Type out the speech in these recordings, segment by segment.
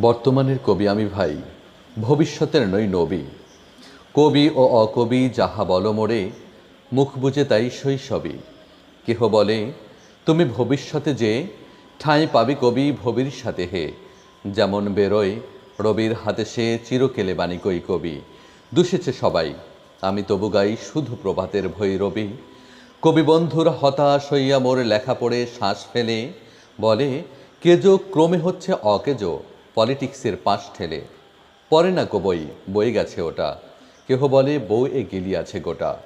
বর্তমানের কবি আমি ভাই, ভবিষ্যতের নই নবী। কবি ও অকবি যাহা বল মোরে, মুখ বুঝে তাই শৈশবী। কেহ বলে, তুমি ভবিষ্যতে যে ঠাঁই পাবি কবি ভবির সাথে হে, যেমন বেরোয় রবির হাতে সে চিরকেলে বাণী কই কবি। দুষেছে সবাই, আমি তবু গাই শুধু প্রভাতের ভৈরবী কবি বন্ধুর হতাশ হইয়া মোর লেখা পড়ে শ্বাস ফেলে, বলে, কেজো ক্রমে হচ্ছে অকেজো পলিটিক্সের পাশ ঠেলে। পরে না কো বই বই গেছে ওটা। কেহ বলে বউ এ গিলি আছে গোটা।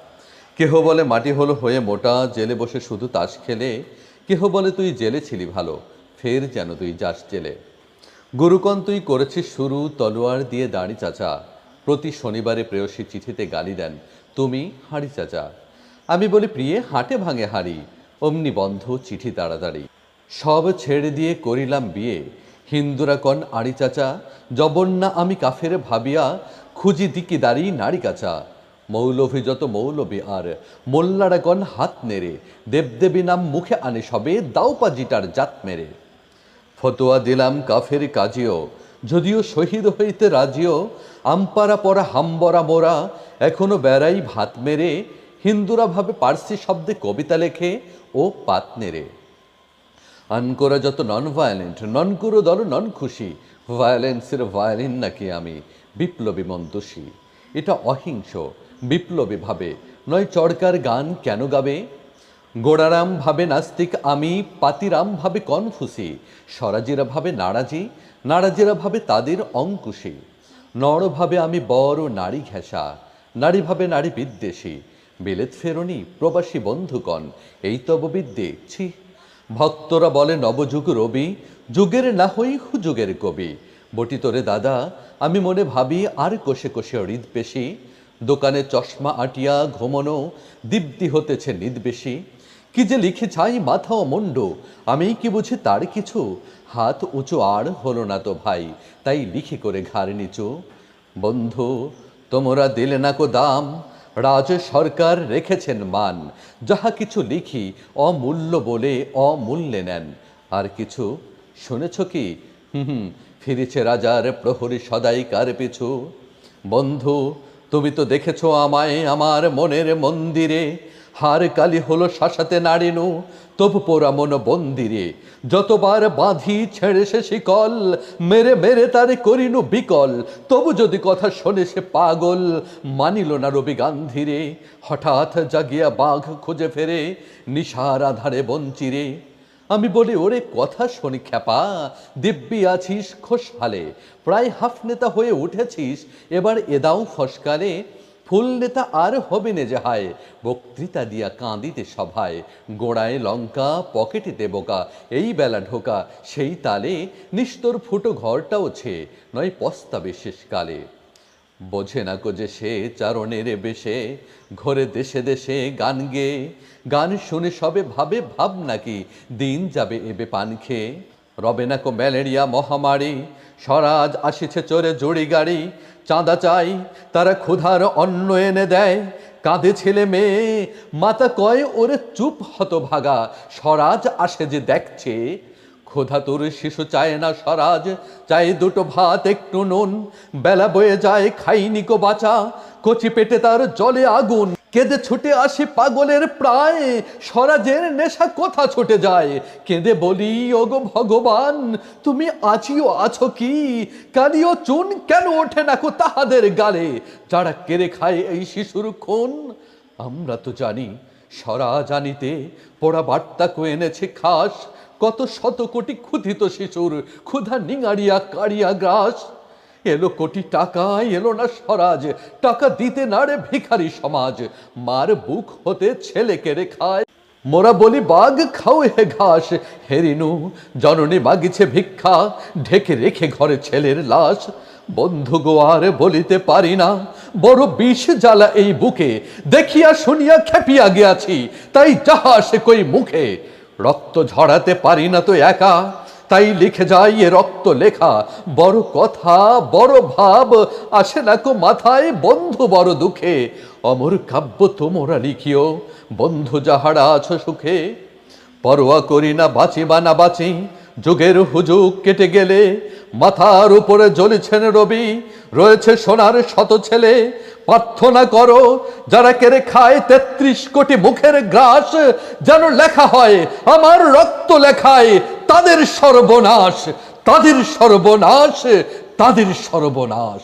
কেহ বলে মাটি হলো হয়ে মোটা, জেলে বসে শুধু তাস খেলে। কেহ বলে তুই জেলে ছিলি ভালো, ফের যেন তুই যাস জেলে। গুরুকন তুই করেছিস শুরু, তলোয়ার দিয়ে দাঁড়ি চাচা। প্রতি শনিবারে প্রেয়সী চিঠিতে গালি দেন, তুমি হাঁড়ি চাচা। আমি বলি, প্রিয়ে, হাটে ভাঙে হাঁড়ি। অমনি বন্ধ চিঠি তাড়াতাড়ি। সব ছেড়ে দিয়ে করিলাম বিয়ে। হিন্দুরা কন আড়ি চাচা জবন্না আমি কাফের ভাবিয়া, খুঁজি দিকি দাঁড়ি নারী কাচা। মৌলভী যত মৌলবী আর, মোল্লারা কন হাত নেড়ে, দেবদেবী নাম মুখে আনে সবে দাউপাজিটার জাত মেরে। ফতোয়া দিলাম কাফের কাজিও, যদিও শহীদ হইতে রাজিও আমপারা পরা হাম্বরা মোরা, এখনও বেড়াই ভাত মেরে, হিন্দুরা ভাবে পার্সি শব্দে কবিতা লেখে, ও পাত নেড়ে। আনকোরা যত নন ভায়োলেন্ট নন কুরো দল নন খুশি ভায়োলেন্সের ভায়োলিন নাকি আমি, বিপ্লবী মন দোষী এটা অহিংস, বিপ্লবী ভাবে। নয় চড়কার গান কেন গাবে? গোড়ারাম ভাবে নাস্তিক আমি, পাতিরাম ভাবে কনফুসি। স্বরাজিরা ভাবে নারাজি, নারাজিরা ভাবে তাদের অঙ্কুশী। নর ভাবে আমি বড় নারী ঘেঁষা, নারী ভাবে নারী বিদ্বেষী। বিলেত ফেরনি, প্রবাসী বন্ধুকণ এই তব বিদ্যে, ছি। ভক্তরা বলে, নবযুগ রবি, যুগের না হই হুযুগের কবি। বটি তোরে দাদা, আমি মনে ভাবি, আর কোষে কোষে হৃদ পেশি। দোকানে চশমা আটিয়া ঘুমনো, দীপ্তি হতেছে নিদ বেশি। কি যে লিখে চাই মাথা ও মুন্ড, আমি কি বুঝি তার কিছু? হাত উঁচু আর হলো না তো ভাই, তাই লিখে করে ঘাড় নিচু। বন্ধু, তোমরা দিলে না কো দাম রাজ সরকার রেখেছেন মান। যাহা কিছু লিখি অমূল্য বলে অমূল্যে নেন। আর কিছু? শুনেছ কি? হুম ফিরেছে রাজার প্রহরী সদাই কার পিছু? বন্ধু, তুমি তো দেখেছ আমায় আমার মনের মন্দিরে হার কালি হলো শাসাতে নাড়িনু, তবু পোড়া মন বন্দিরে। যতবার বাঁধি ছেড়ে সে শিকল, মেরে মেরে তারে করিনু বিকল। তবু যদি কথা শোনে সে পাগল, মানিল না রবি গান্ধীরে। হঠাৎ জাগিয়া বাঘ খুঁজে ফেরে, নিশার আধারে বঞ্চিরে। আমি বলি, ওরে কথা শোনি খ্যাপা, দিব্যি আছিস খোশহালে প্রায় হাফ নেতা হয়ে উঠেছিস, এবার এদাও ফসকালে। ফুল নেতা আর হবে নে যাহায় বক্তৃতা দিয়া কাঁদিতে সভায়। গোড়ায় লঙ্কা পকেটেতে বোকা এই বেলা ঢোকা, সেই তালে নিস্তর ফুটো ঘরটাও ছে, নয় পস্তাবে শেষকালে। বোঝে না কো যে সে চারণের বেশে, ঘরে দেশে দেশে গান গে। গান শুনে সবে ভাবে ভাব নাকি দিন যাবে এবে পান খেয়ে রবে না কো ম্যালেরিয়া মহামারী। স্বরাজ আসিছে চোরে জড়ি গাড়ি। চাঁদা চাই, তারা ক্ষুধার অন্ন এনে দেয়। কাঁধে ছেলে মেয়ে, মাতা কয়, ওরে চুপ হতভাগা, স্বরাজ আসে যে দেখছে। ক্ষুধা তোর শিশু চায় না স্বরাজ চাই দুটো ভাত, একটু নুন। বেলা বয়ে যায়, খাইনি কো বাঁচা। কচি পেটে তার জলে আগুন। কেঁদে ছুটে আসে পাগলের প্রায়, স্বরাজের নেশা কোথা ছুটে যায়। কেঁদে বলি, ওগো ভগবান, তুমি আজিও আছো কি? কালিও চুন কেন ওঠে না কো তাহাদের গালে? যারা কেড়ে খায় এই শিশুর খুন, আমরা তো জানি সরা জানিতে পোড়া বার্তা কো এনেছে খাস। কত শত কোটি ক্ষুধিত শিশুর, ক্ষুধা নিঙাড়িয়া কাড়িয়া গ্রাস। এলো কোটি টাকা এলো না স্বরাজ। টাকা দিতে না রে ভিখারি সমাজ। মার বুক হতে ছেলে কেড়ে খায়। মোরা বলি, বাঘ, খাও হে ঘাস। হেরিনু, জননী মাগিছে ভিক্ষা। ঢেকে রেখে ঘরে ছেলের লাশ। বন্ধু গোয়ার বলিতে পারি না। বড় বিষ জ্বালা এই বুকে। দেখিয়া শুনিয়া খেপিয়া গিয়াছি। তাই যাহা সে কই মুখে। রক্ত ঝরাতে পারি না তো একা। তাই লিখে যাই এ রক্ত লেখা বড় কথা, বড় ভাব, আসে না কো মাথায় বন্ধু বড় দুঃখে। অমর কাব্য তোমরা লিখিও, বন্ধু যাহারা আছো সুখে। পরোয়া করি না বাঁচি বা না, বাঁচি, যুগের হুজুগ কেটে গেলে, মাথার উপরে জ্বলিছেন রবি, রয়েছে সোনার শত ছেলে। প্রার্থনা করো, যারা কেড়ে খায় তেত্রিশ কোটি মুখের গ্রাস, যেন লেখা হয়, আমার রক্ত লেখায় তাদের সর্বনাশ তাদের সর্বনাশ তাদের সর্বনাশ।